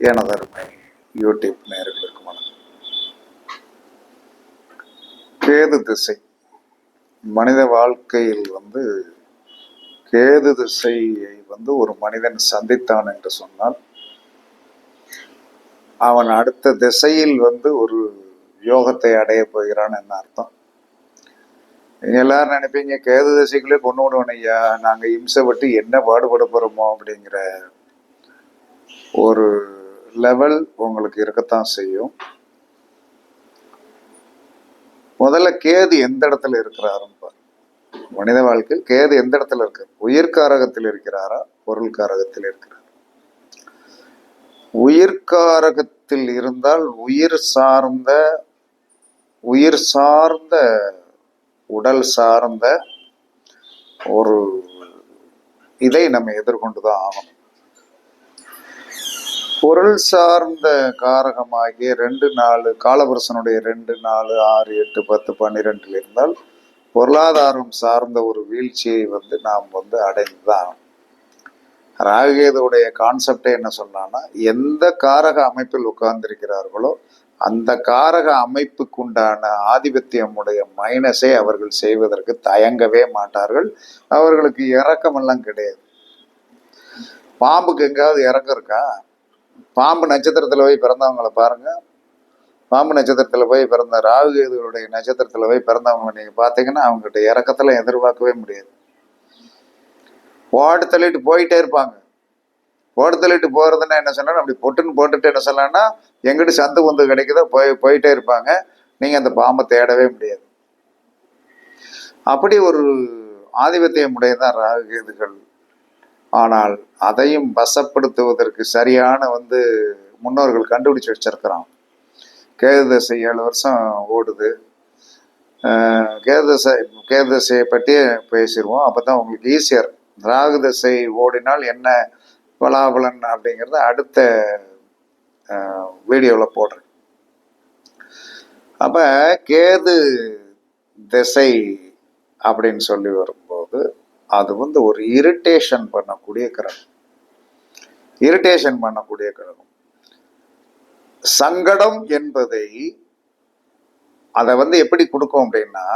எனதருமை யூடியூப் நேர்களுக்கு வணக்கம். கேது திசை. மனித வாழ்க்கையில் வந்து கேது திசையை வந்து ஒரு மனிதன் சந்தித்தான் என்று சொன்னால் அவன் அடுத்த திசையில் வந்து ஒரு யோகத்தை அடைய போகிறான் என்ன அர்த்தம். நீங்க எல்லாரும் நினைப்பீங்க கேது திசைக்குள்ளே கொண்டு விடுவோம் ஐயா நாங்க இம்சப்பட்டு என்ன பாடுபட போறோமோ அப்படிங்கிற ஒரு லெவல் உங்களுக்கு இருக்கத்தான் செய்யும். முதல்ல கேது எந்த இடத்துல இருக்கிறாருன்னு பாரு. மனித வாழ்க்கையில் கேது எந்த இடத்துல இருக்கு? உயிர்காரகத்தில் இருக்கிறாரா? பொருள்காரகத்தில் இருக்கிறார். உயிர்காரகத்தில் இருந்தால் உயிர் சார்ந்த உயிர் சார்ந்த உடல் சார்ந்த ஒரு இதை நம்ம எதிர்கொண்டு தான் ஆகணும். பொருள் சார்ந்த காரகமாகிய ரெண்டு நாலு காலபுரசனுடைய ரெண்டு நாலு ஆறு எட்டு பத்து பன்னிரெண்டில் இருந்தால் பொருளாதாரம் சார்ந்த ஒரு வீழ்ச்சியை வந்து நாம் வந்து அடைந்துதான் ராகுகேதுடைய கான்செப்டே என்ன சொன்னான்னா எந்த காரக அமைப்பில் உட்கார்ந்திருக்கிறார்களோ அந்த காரக அமைப்புக்குண்டான ஆதிபத்தியமுடைய மைனஸை அவர்கள் செய்வதற்கு தயங்கவே மாட்டார்கள். அவர்களுக்கு இறக்கமெல்லாம் கிடையாது. பாம்புக்கு எங்காவது இறக்கம் இருக்கா? பாம்பு நட்சத்திரத்தில் போய் பிறந்தவங்களை பாருங்கள் பாம்பு நட்சத்திரத்தில் போய் பிறந்த ராகு கேதுகளுடைய நட்சத்திரத்தில் போய் பிறந்தவங்க நீங்கள் பார்த்தீங்கன்னா அவங்ககிட்ட இறக்கத்தில் எதிர்பார்க்கவே முடியாது. ஓடு தள்ளிட்டு போயிட்டே இருப்பாங்க. ஓடு தள்ளிட்டு போகிறதுன்னா என்ன சொன்னா அப்படி பொட்டுன்னு போட்டுட்டு என்ன சொல்லலாம்னா எங்கிட்டு சந்து பொந்து கிடைக்குதோ போய் போயிட்டே இருப்பாங்க. நீங்கள் அந்த பாம்பை தேடவே முடியாது. அப்படி ஒரு ஆதிபத்தியம் உடையதான் ராகு கேதுகள். ஆனால் அதையும் வசப்படுத்துவதற்கு சரியான வந்து முன்னோர்கள் கண்டுபிடிச்சு வச்சிருக்கிறான். கேது தசை ஏழு வருஷம் ஓடுது. கேதுதசை கேது தசை கேது பற்றியே பேசிடுவோம் அப்போ தான் உங்களுக்கு ஈஸியர் ராகு தசை ஓடினால் என்ன பலாபலன் அப்படிங்கிறத அடுத்த வீடியோவில் போடுறேன். அப்போ கேது திசை அப்படின்னு சொல்லி வரும். அது வந்து ஒரு இரிட்டேஷன் பண்ணக்கூடிய கிரகம். இரிட்டேஷன் பண்ணக்கூடிய கிரகம். சங்கடம் என்பதை அதை வந்து எப்படி கொடுக்கும் அப்படின்னா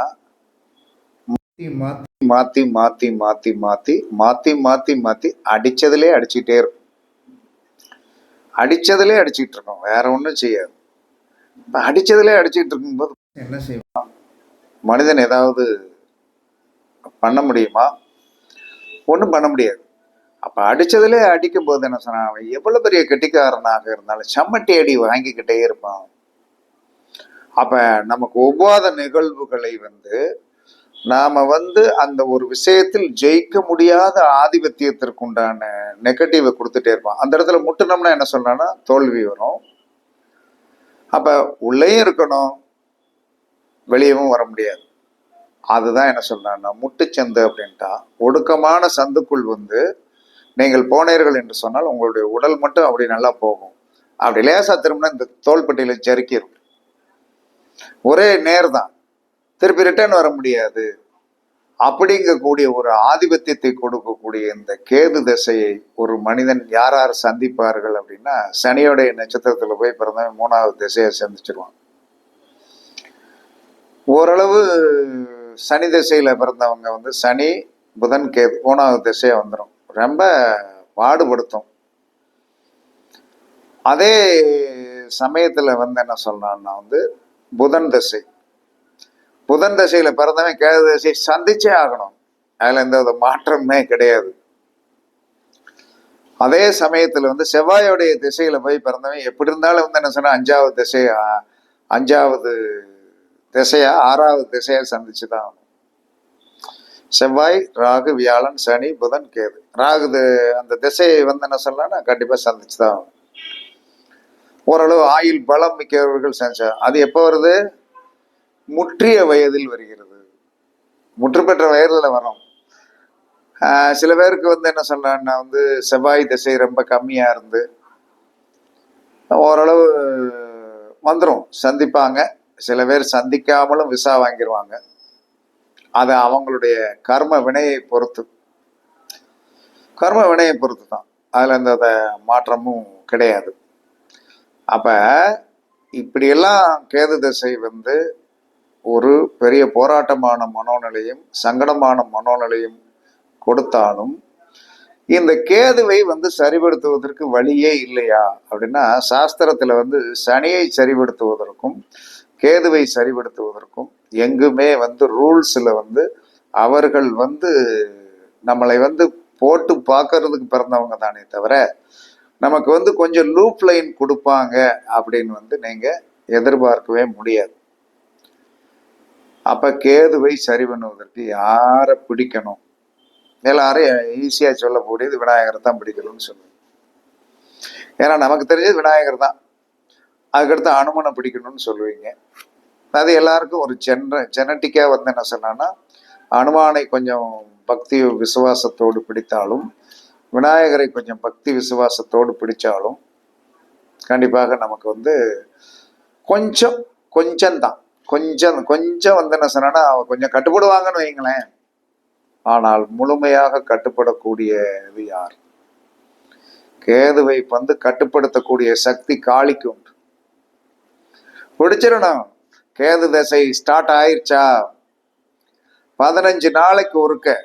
மாத்தி மாத்தி மாத்தி மாத்தி மாத்தி மாத்தி மாத்தி அடிச்சதுலே அடிச்சுட்டே இருக்கும். அடிச்சதுலே அடிச்சுட்டு இருக்கோம். வேற ஒன்றும் செய்யாது. இப்போ அடிச்சதுலே அடிச்சுட்டு இருக்கும்போது என்ன செய்வோம்? மனிதன் ஏதாவது பண்ண முடியுமா? ஒன்றும் பண்ண முடியாது. அப்போ அடிச்சதுலே அடிக்கும் போது என்ன சொன்னான் அவன் எவ்வளோ பெரிய கெட்டிக்காரனாக இருந்தாலும் செம்மட்டி அடி வாங்கிக்கிட்டே இருப்பான். அப்போ நமக்கு ஒவ்வாத நிகழ்வுகளை வந்து நாம் வந்து அந்த ஒரு விஷயத்தில் ஜெயிக்க முடியாத ஆதிபத்தியத்திற்கு உண்டான நெகட்டிவை கொடுத்துட்டே இருப்பான். அந்த இடத்துல முட்டுனோம்னா என்ன சொல்றான்னா தோல்வி வரும். அப்போ உள்ளேயும் இருக்கணும் வெளியவும் வர முடியாது. அதுதான் என்ன சொல்றேன்னா முட்டுச்சந்து அப்படின்ட்டா. ஒடுக்கமான சந்துக்குள் வந்து நீங்கள் போனீர்கள் என்று சொன்னால் உங்களுடைய உடல் மட்டும் அப்படி நல்லா போகும். அப்படி லேசா திரும்பினா இந்த தோள்பட்டியில ஜறுக்கிடும் ஒரே நேர் தான் திருப்பி ரிட்டர்ன் வர முடியாது. அப்படிங்கக்கூடிய ஒரு ஆதிபத்தியத்தை கொடுக்கக்கூடிய இந்த கேது திசையை ஒரு மனிதன் யார் யார் சந்திப்பார்கள் அப்படின்னா சனியோடைய நட்சத்திரத்தில் போய் பிறந்தவன் மூணாவது திசையை சந்திச்சிருவான். ஓரளவு சனி திசையில பிறந்தவங்க வந்து சனி புதன் கேது மூணாவது திசையாக வந்துடும் ரொம்ப பாடுபடுத்தும். அதே சமயத்துல வந்து என்ன சொல்லலாம்னா வந்து புதன் திசை. புதன் திசையில் பிறந்தவன் கேது திசை சந்திச்சே ஆகணும். அதில் எந்த வித மாற்றமே கிடையாது. அதே சமயத்துல வந்து செவ்வாயோடைய திசையில போய் பிறந்தவன் எப்படி இருந்தாலும் வந்து என்ன சொன்னால் அஞ்சாவது திசை அஞ்சாவது திசையை ஆறாவது திசையை சந்திச்சு தான் ஆகணும். செவ்வாய் ராகு வியாழன் சனி புதன் கேது. ராகு அந்த திசையை வந்து என்ன சொல்லலாம்னா கண்டிப்பாக சந்திச்சு தான் ஆகணும். ஓரளவு ஆயுள் பலம் மிக்கவர்கள் செஞ்சா அது எப்போ வருது? முற்றிய வயதில் வருகிறது. முற்று பெற்ற வயதில் வரும். சில பேருக்கு வந்து என்ன சொல்லலாம்னா வந்து செவ்வாய் திசை ரொம்ப கம்மியாக இருந்து ஓரளவு வந்துடும் சந்திப்பாங்க. சில பேர் சந்திக்காமலும் விசா வாங்கிடுவாங்க அது அவங்களுடைய கர்ம வினையை பொறுத்து. கர்ம வினையை பொறுத்து தான் அதில் எந்த மாற்றமும் கிடையாது. அப்போ இப்படியெல்லாம் கேது திசை வந்து ஒரு பெரிய போராட்டமான மனோநிலையும் சங்கடமான மனோநிலையும் கொடுத்தாலும் இந்த கேதுவை வந்து சரிபடுத்துவதற்கு வழியே இல்லையா அப்படின்னா சாஸ்திரத்தில் வந்து சனியை சரிபடுத்துவதற்கும் கேதுவை சரிபடுத்துவதற்கும் எங்குமே வந்து ரூல்ஸில் வந்து அவர்கள் வந்து நம்மளை வந்து போட்டு பார்க்கறதுக்கு பிறந்தவங்க தானே தவிர நமக்கு வந்து கொஞ்சம் லூப் லைன் கொடுப்பாங்க அப்படின்னு வந்து நீங்கள் எதிர்பார்க்கவே முடியாது. அப்போ கேதுவை சரி பண்ணுவதற்கு யாரை பிடிக்கணும்? எல்லாரும் ஈஸியாக சொல்லக்கூடியது விநாயகரை தான் பிடிக்கணும்னு சொல்லுவோம் ஏன்னா நமக்கு தெரிஞ்சது விநாயகர் தான். அதுக்கடுத்து அனுமனை பிடிக்கணும்னு சொல்லுவீங்க. அது எல்லாருக்கும் ஒரு ஜென ஜெனட்டிக்காக வந்து என்ன சொன்னான்னா அனுமானை கொஞ்சம் பக்தி விசுவாசத்தோடு பிடித்தாலும் விநாயகரை கொஞ்சம் பக்தி விசுவாசத்தோடு பிடிச்சாலும் கண்டிப்பாக நமக்கு வந்து கொஞ்சம் கொஞ்சம்தான். கொஞ்சம் கொஞ்சம் வந்து என்ன சொன்னா அவ கொஞ்சம் கட்டுப்படுவாங்கன்னு வைங்களேன். ஆனால் முழுமையாக கட்டுப்படக்கூடியது யார்? கேதுவை வந்து கட்டுப்படுத்தக்கூடிய சக்தி காளிக்கு உண்டு. பிடிச்சிடணும் கேது தசை ஸ்டார்ட் ஆயிடுச்சா பதினஞ்சு நாளைக்கு ஒருக்க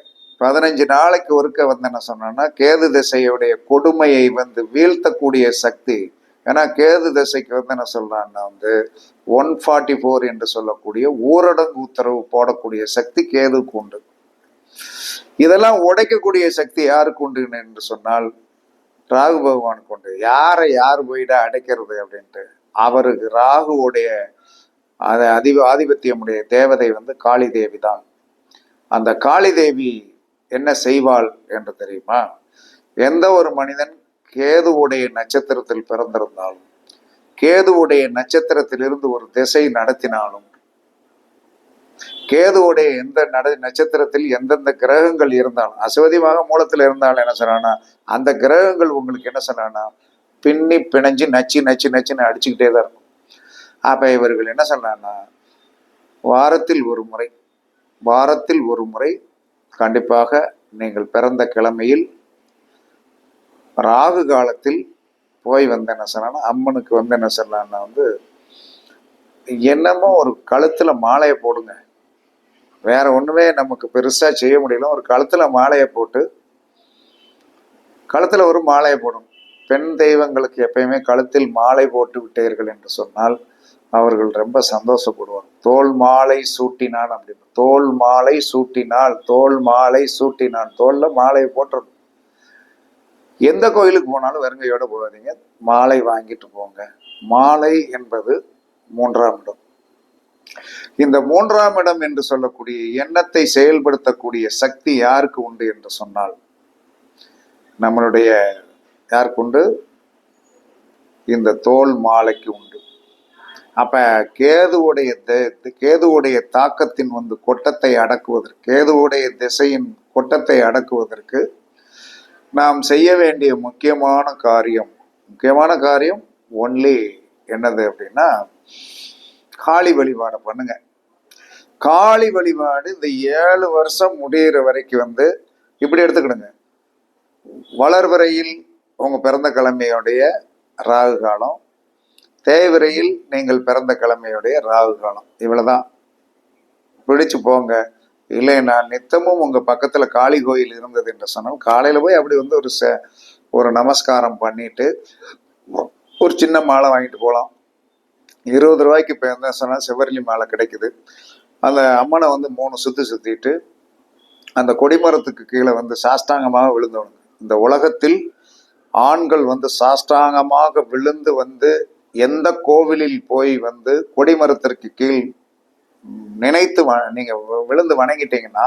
பதினஞ்சு நாளைக்கு ஒருக்க வந்து என்ன சொன்னோம்னா கேது திசையுடைய கொடுமையை வந்து வீழ்த்தக்கூடிய சக்தி. ஏன்னா கேது திசைக்கு வந்து என்ன சொல்றான்னா வந்து ஒன் ஃபார்ட்டி ஃபோர் என்று சொல்லக்கூடிய ஊரடங்கு உத்தரவு போடக்கூடிய சக்தி கேதுக்கு உண்டு. இதெல்லாம் உடைக்கக்கூடிய சக்தி யாருக்கு உண்டு என்று சொன்னால் ராகு பகவானுக்கு உண்டு. யாரை யார் போயிட அடைக்கிறது அப்படின்ட்டு. அவருக்கு ராகுவுடைய அதிப அதி ஆதிபத்தியமுடைய தேவதை வந்து காளி தேவி தான். அந்த காளி தேவி என்ன செய்வாள் என்று தெரியுமா? எந்த ஒரு மனிதன் கேதுவுடைய நட்சத்திரத்தில் பிறந்திருந்தாலும் கேதுவுடைய நட்சத்திரத்திலிருந்து ஒரு திசை நடத்தினாலும் கேதுவுடைய எந்த நட நட்சத்திரத்தில் எந்தெந்த கிரகங்கள் இருந்தாலும் அசுவதிமாக மூலத்தில் இருந்தாலும் என்ன சொன்னான்னா அந்த கிரகங்கள் உங்களுக்கு என்ன சொன்னான்னா பின்னி பிணைஞ்சு நச்சு நச்சு நச்சுன்னு அடிச்சுக்கிட்டே தான் இருக்கும். அப்போ இவர்கள் என்ன சொன்னான்னா வாரத்தில் ஒரு முறை வாரத்தில் ஒரு முறை கண்டிப்பாக நீங்கள் பிறந்த கிழமையில் ராகு காலத்தில் போய் வந்து என்ன சொன்னா அம்மனுக்கு வந்து என்ன சொல்லலான்னா வந்து என்னமோ ஒரு கழுத்துல மாலையை போடுங்க. வேற ஒண்ணுமே நமக்கு பெருசா செய்ய முடியல. ஒரு கழுத்துல மாலையை போட்டு கழுத்துல ஒரு மாலையை போடும் பெண் தெய்வங்களுக்கு எப்பயுமே கழுத்தில் மாலை போட்டு விட்டீர்கள் என்று சொன்னால் அவர்கள் ரொம்ப சந்தோஷப்படுவாங்க. தோல் மாலை சூட்டினான் அப்படின்னு. தோல் மாலை சூட்டினால் தோல் மாலை சூட்டினான். தோல்ல மாலையை போட்டுருணும் எந்த கோயிலுக்கு போனாலும் வெறுங்கையோட போகாதீங்க. மாலை வாங்கிட்டு போங்க. மாலை என்பது மூன்றாம் இடம். இந்த மூன்றாம் இடம் என்று சொல்லக்கூடிய எண்ணத்தை செயல்படுத்தக்கூடிய சக்தி யாருக்கு உண்டு என்று சொன்னால் நம்மளுடைய யாருக்கு உண்டு இந்த தோல் மாலைக்கு உண்டு. அப்ப கேதுவுடைய கேதுவுடைய தாக்கத்தின் வந்து கொட்டத்தை அடக்குவதற்கு கேதுவுடைய திசையின் கொட்டத்தை அடக்குவதற்கு நாம் செய்ய வேண்டிய முக்கியமான காரியம் முக்கியமான காரியம் ஒன்லி என்னது அப்படின்னா காளி வழிபாடை பண்ணுங்க. காளி வழிபாடு இந்த ஏழு வருஷம் முடியிற வரைக்கும் வந்து இப்படி எடுத்துக்கிடுங்க. வளர்வரையில் உங்க பிறந்த கிழமையுடைய ராகு காலம். தேய்விரையில் நீங்கள் பிறந்த கிழமையுடைய ராகு காலம். இவ்வளவுதான். பிடிச்சு போங்க. இல்லைன்னா நித்தமும் உங்க பக்கத்துல காளி கோயில் இருந்தது என்று சொன்னால் காலையில போய் அப்படி வந்து ஒரு ச- ஒரு நமஸ்காரம் பண்ணிட்டு ஒரு சின்ன மாலை வாங்கிட்டு போகலாம். இருபது ரூபாய்க்கு இப்போ என்ன சொன்னால் செவ்வரளி மாலை கிடைக்குது. அந்த அம்மனை வந்து மூணு சுற்றி சுற்றிட்டு அந்த கொடிமரத்துக்கு கீழே வந்து சாஷ்டாங்கமாக விழுந்தவனுங்க. இந்த உலகத்தில் ஆண்கள் வந்து சாஷ்டாங்கமாக விழுந்து வந்து எந்த கோவிலில் போய் வந்து கொடிமரத்திற்கு கீழ் நினைத்து வ- நீங்க விழுந்து வணங்கிட்டீங்கன்னா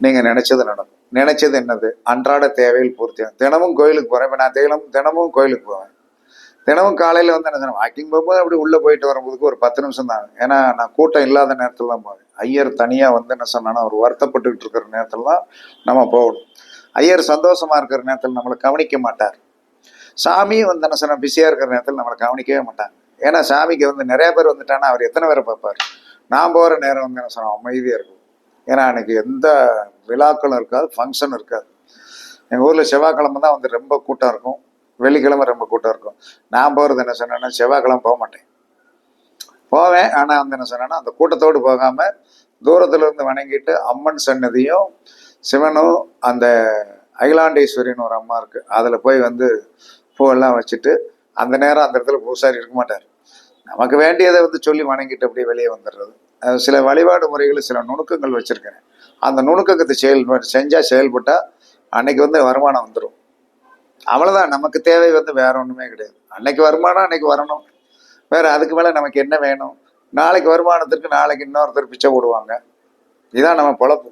நீங்க நினைச்சது நடக்கும். நினைச்சது என்னது? அன்றாட தேவையில் பூர்த்தி தினமும் கோயிலுக்கு போறேன் இப்ப நான் தினமும் தினமும் கோயிலுக்கு போவேன். தினமும் காலையில வந்து என்ன வாக்கிங் போகும்போது அப்படி உள்ள போயிட்டு வரும்போதுக்கு ஒரு பத்து நிமிஷம் தான். ஏன்னா நான் கூட்டம் இல்லாத நேரத்துல தான் போவேன். ஐயர் தனியா வந்து என்ன சொன்னான்னா அவர் வருத்தப்பட்டுக்கிட்டு இருக்கிற நேரத்துல நம்ம போகணும். ஐயர் சந்தோஷமா இருக்கிற நேரத்தில் நம்மளை கவனிக்க மாட்டார். சாமியும் வந்து என்ன சொன்னா பிஸியா இருக்கிற நேரத்தில் நம்மளை கவனிக்கவே மாட்டாங்க. ஏன்னா சாமிக்கு வந்து நிறைய பேர் வந்துட்டானா அவர் எத்தனை பேரை பார்ப்பார்? நான் போற நேரம் வந்து என்ன சொன்னோம் அமைதியா இருக்கும். ஏன்னா அன்னைக்கு எந்த விழாக்களும் இருக்காது ஃபங்க்ஷன் இருக்காது. எங்கள் ஊரில் செவ்வாய்க்கிழமை தான் வந்து ரொம்ப கூட்டம் இருக்கும். வெள்ளிக்கிழமை ரொம்ப கூட்டம் இருக்கும். நான் போகிறது என்ன சொன்னேன்னா செவ்வாய்க்கிழமை போக மாட்டேன். போவேன். ஆனால் வந்து என்ன சொன்னேன்னா அந்த கூட்டத்தோடு போகாமல் தூரத்துல இருந்து வணங்கிட்டு அம்மன் சன்னதியும் சிவனும் அந்த அகிலாண்டேஸ்வரின்னு ஒரு அம்மா இருக்கு. அதில் போய் வந்து பூவெல்லாம் வச்சுட்டு அந்த நேரம் அந்த இடத்துல பூசாரி இருக்க மாட்டார். நமக்கு வேண்டியதை வந்து சொல்லி வணங்கிட்டு அப்படியே வெளியே வந்துடுறது. அது சில வழிபாடு முறைகள் சில நுணுக்கங்கள் வச்சுருக்கேன் அந்த நுணுக்கத்தை செயல் செஞ்சால் செயல்பட்டால் அன்னைக்கு வந்து வருமானம் வந்துடும் அவ்வளோதான் நமக்கு தேவை வந்து வேற ஒன்றுமே கிடையாது. அன்னைக்கு வருமானம் அன்னைக்கு வரணும். வேற அதுக்கு மேலே நமக்கு என்ன வேணும்? நாளைக்கு வருமானத்திற்கு நாளைக்கு இன்னொருத்தர் பிச்சை போடுவாங்க. இதுதான் நம்ம பொழப்பு.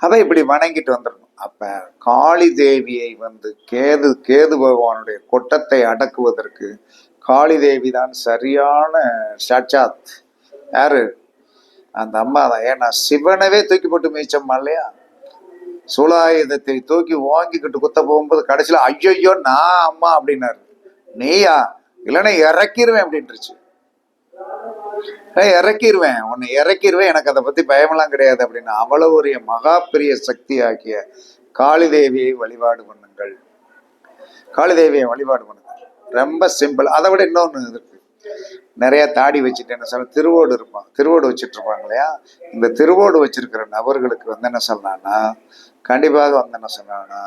அதை இப்படி வணங்கிட்டு வந்துடணும். அப்ப காளி தேவியை வந்து கேது கேது பகவானுடைய கொட்டத்தை அடக்குவதற்கு காளி தேவி தான் சரியான சாட்சாத். யாரு? அந்த அம்மா தான். ஏன்னா சிவனவே தூக்கி போட்டு மீச்சம்மா இல்லையா? சூலாயுதத்தை தூக்கி வாங்கிக்கிட்டு குத்த போகும்போது கடைசியில் ஐயோ நான் அம்மா அப்படின்னாரு. நீயா? இல்லைன்னா இறக்கிருவேன் அப்படின்ட்டுருச்சு இறக்கிடுவேன் இறக்கிருவேன். உன்னை இறக்கிருவேன். எனக்கு அதை பத்தி பயமெல்லாம் கிடையாது அப்படின்னு அவ்வளவு ஒரு மகா பெரிய சக்தி ஆக்கிய காளி தேவியை வழிபாடு பண்ணுங்கள். காளி தேவியை வழிபாடு பண்ணுங்கள். ரொம்ப சிம்பிள். அதை விட இன்னொன்று இருக்கு. நிறைய தாடி வச்சுட்டு என்ன சொல்ல திருவோடு இருப்பான் திருவோடு வச்சுட்டு இருப்பாங்க இல்லையா? இந்த திருவோடு வச்சிருக்கிற நபர்களுக்கு வந்து என்ன சொல்லலாம்னா கண்டிப்பாக வந்து என்ன சொல்லலாம்னா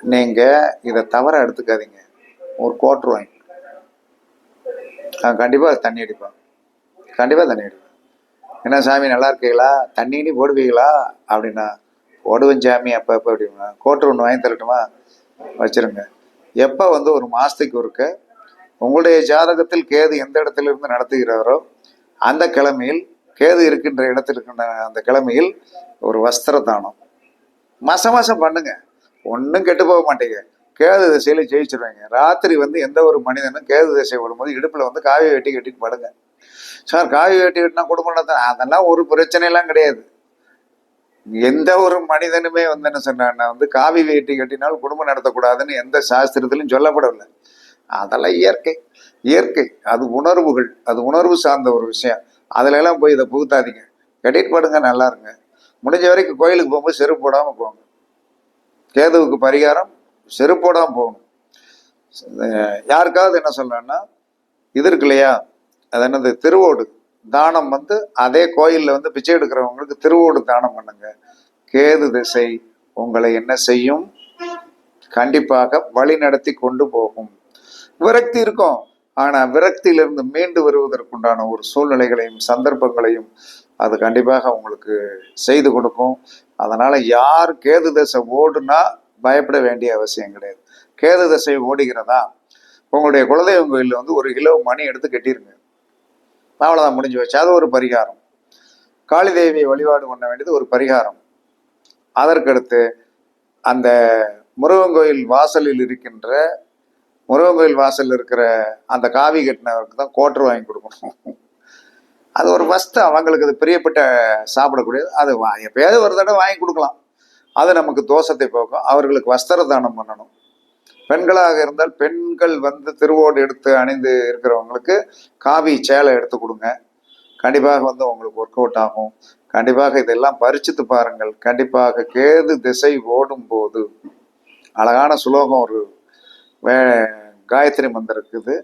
நீங்க இதை தவற எடுத்துக்காதீங்க. ஒரு கோட்ரு வாங்கி. கண்டிப்பாக தண்ணி அடிப்பாங்க. கண்டிப்பாக தண்ணி அடிப்பான் என்ன சாமி நல்லா இருக்கீங்களா தண்ணி நீ போடுவீங்களா? அப்படின்னா போடுவேன் சாமி அப்போ அப்போ அப்படின்னா கோட்டர் ஒன்று வாங்கி தரட்டுமா? வச்சுருங்க. எப்போ வந்து ஒரு மாதத்துக்கு ஒருக்க உங்களுடைய ஜாதகத்தில் கேது எந்த இடத்துல இருந்து நடத்துகிறாரோ அந்த கிழமையில் கேது இருக்கின்ற இடத்தில் இருக்கின்ற அந்த கிழமையில் ஒரு வஸ்திர தானம் மாதம் மாதம் பண்ணுங்க. ஒன்றும் கெட்டு போக மாட்டீங்க. கேது திசையில ஜெயிச்சிருவாங்க. ராத்திரி வந்து எந்த ஒரு மனிதனும் கேது திசை விடும்போது இடுப்பில் வந்து காவி வெட்டி கட்டிட்டு படுங்க. சார் காவி வெட்டி கட்டினா கொடுக்கணும் நடத்த அதெல்லாம் ஒரு பிரச்சனையெல்லாம் கிடையாது. எந்த ஒரு மனிதனுமே வந்து என்ன சொன்னான்னா வந்து காவி வேட்டி கட்டினால் குடும்பம் நடத்தக்கூடாதுன்னு எந்த சாஸ்திரத்திலும் சொல்லப்படவில்லை. அதெல்லாம் இயற்கை. இயற்கை அது உணர்வுகள் அது உணர்வு சார்ந்த ஒரு விஷயம். அதுல எல்லாம் போய் இதை புகுத்தாதீங்க. கட்டிட்டு படுங்க நல்லா இருங்க. முடிஞ்ச வரைக்கும் கோயிலுக்கு போகும்போது செருப்பு போடாம போங்க. கேதுவுக்கு பரிகாரம் செருப்போடாமல் போகணும். யாருக்காவது என்ன சொல்லணும்னா இது இருக்கு இல்லையா? அது என்னது? திருவோடு. தானம் வந்து அதே கோயிலில் வந்து பிச்சை எடுக்கிறவங்களுக்கு திருவோடு தானம் பண்ணுங்க. கேது திசை உங்களை என்ன செய்யும்? கண்டிப்பாக வழி நடத்தி கொண்டு போகும். விரக்தி இருக்கும். ஆனா விரக்தியிலிருந்து மீண்டு வருவதற்குண்டான ஒரு சூழ்நிலைகளையும் சந்தர்ப்பங்களையும் அது கண்டிப்பாக உங்களுக்கு செய்து கொடுக்கும். அதனால யார் கேது தசை ஓடுனா பயப்பட வேண்டிய அவசியம் கிடையாது. கேது தசை ஓடுகிறதா? உங்களுடைய குலதெய்வம் கோயிலில் வந்து ஒரு கிலோ மணி எடுத்து கட்டிருங்க. அவ்வளோதான் முடிஞ்சு வச்சு அது ஒரு பரிகாரம். காளி தேவியை வழிபாடு பண்ண வேண்டியது ஒரு பரிகாரம். அதற்கடுத்து அந்த முருகன் கோயில் வாசலில் இருக்கின்ற முருகன் கோயில் வாசலில் இருக்கிற அந்த காவி கட்டினவருக்கு தான் கோட்டர் வாங்கி கொடுக்கணும். அது ஒரு ஃபஸ்ட்டு அவங்களுக்கு அது பிரியப்பட்ட சாப்பிடக்கூடியது. அது எப்பயாவது ஒரு தடவை வாங்கி கொடுக்கலாம். அது நமக்கு தோஷத்தை போக்கும். அவர்களுக்கு வஸ்திர தானம் பண்ணணும். பெண்களாக இருந்தால் பெண்கள் வந்து திருவோடு எடுத்து அணிந்து இருக்கிறவங்களுக்கு காவி சேலை எடுத்து கொடுங்க. கண்டிப்பாக வந்து உங்களுக்கு ஒர்க் அவுட் ஆகும். கண்டிப்பாக இதெல்லாம் பரிச்சித்து பாருங்கள். கண்டிப்பாக கேது திசை ஓடும் போது அழகான சுலோகம் ஒரு வே காயத்ரி மந்திரம் இருக்குது.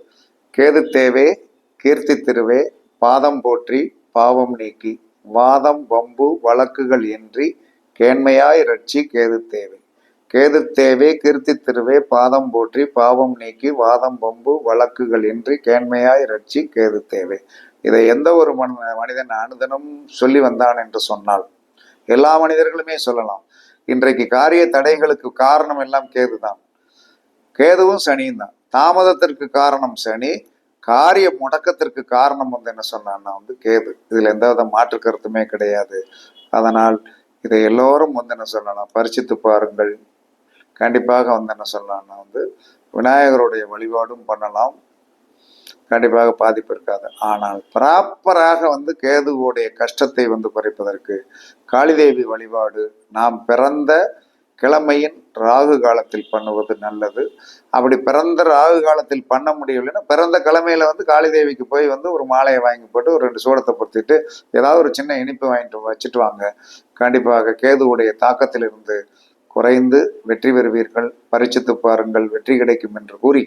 கேது தேவே கீர்த்தி திருவே பாதம் போற்றி பாவம் நீக்கி. வாதம் வம்பு வழக்குகள் இன்றி கேண்மையாய் ரட்சி கேது தேவை. கேது தேவே கீர்த்தி திருவே பாதம் போற்றி பாவம் நீக்கி வாதம் பம்பு வழக்குகள் இன்றி கேண்மையாய் ரட்சி கேது தேவை. இதை எந்த ஒரு மன மனிதன் அனுதனும் சொல்லி வந்தான் என்று சொன்னால் எல்லா மனிதர்களுமே சொல்லலாம். இன்றைக்கு காரிய தடைகளுக்கு காரணம் எல்லாம் கேதுதான் கேதுவும் சனியும் தான். தாமதத்திற்கு காரணம் சனி காரிய முடக்கத்திற்கு காரணம் வந்து என்ன சொன்னான்னா வந்து கேது. இதுல எந்த வித மாற்று கருத்துமே கிடையாது. அதனால் இதை எல்லோரும் வந்து என்ன சொல்லலாம் பரிசித்து பாருங்கள். கண்டிப்பாக வந்து என்ன சொல்லலாம்னா வந்து விநாயகருடைய வழிபாடும் பண்ணலாம். கண்டிப்பாக பாதிப்பு இருக்காது. ஆனால் ப்ராப்பராக வந்து கேதுவோடைய கஷ்டத்தை வந்து குறைப்பதற்கு காளிதேவி வழிபாடு நாம் பிறந்த கிழமையின் ராகு காலத்தில் பண்ணுவது நல்லது. அப்படி பிறந்த ராகு காலத்தில் பண்ண முடியலைன்னா பிறந்த கிழமையில வந்து காளிதேவிக்கு போய் வந்து ஒரு மாலையை வாங்கி போட்டு ஒரு ரெண்டு சூடத்தை பொறுத்திட்டு ஏதாவது ஒரு சின்ன இனிப்பு வாங்கிட்டு வச்சுட்டு வாங்க. கண்டிப்பாக கேதுவுடைய தாக்கத்திலிருந்து குறைந்து வெற்றி பெறுவீர்கள் பரிச்சித்து பாருங்கள் வெற்றி கிடைக்கும் என்று கூறி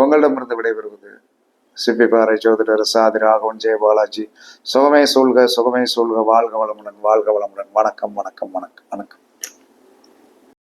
உங்களிடமிருந்து விடைபெறுவது சிப்பிப்பாறை ஜோதிடர் சாதி ராகவன் ஜெயபாலாஜி சுகமே சூழ்க சுகமே சூழ்க வாழ்க வளமுடன் வாழ்க வளமுடன். வணக்கம் வணக்கம் வணக்கம் வணக்கம்.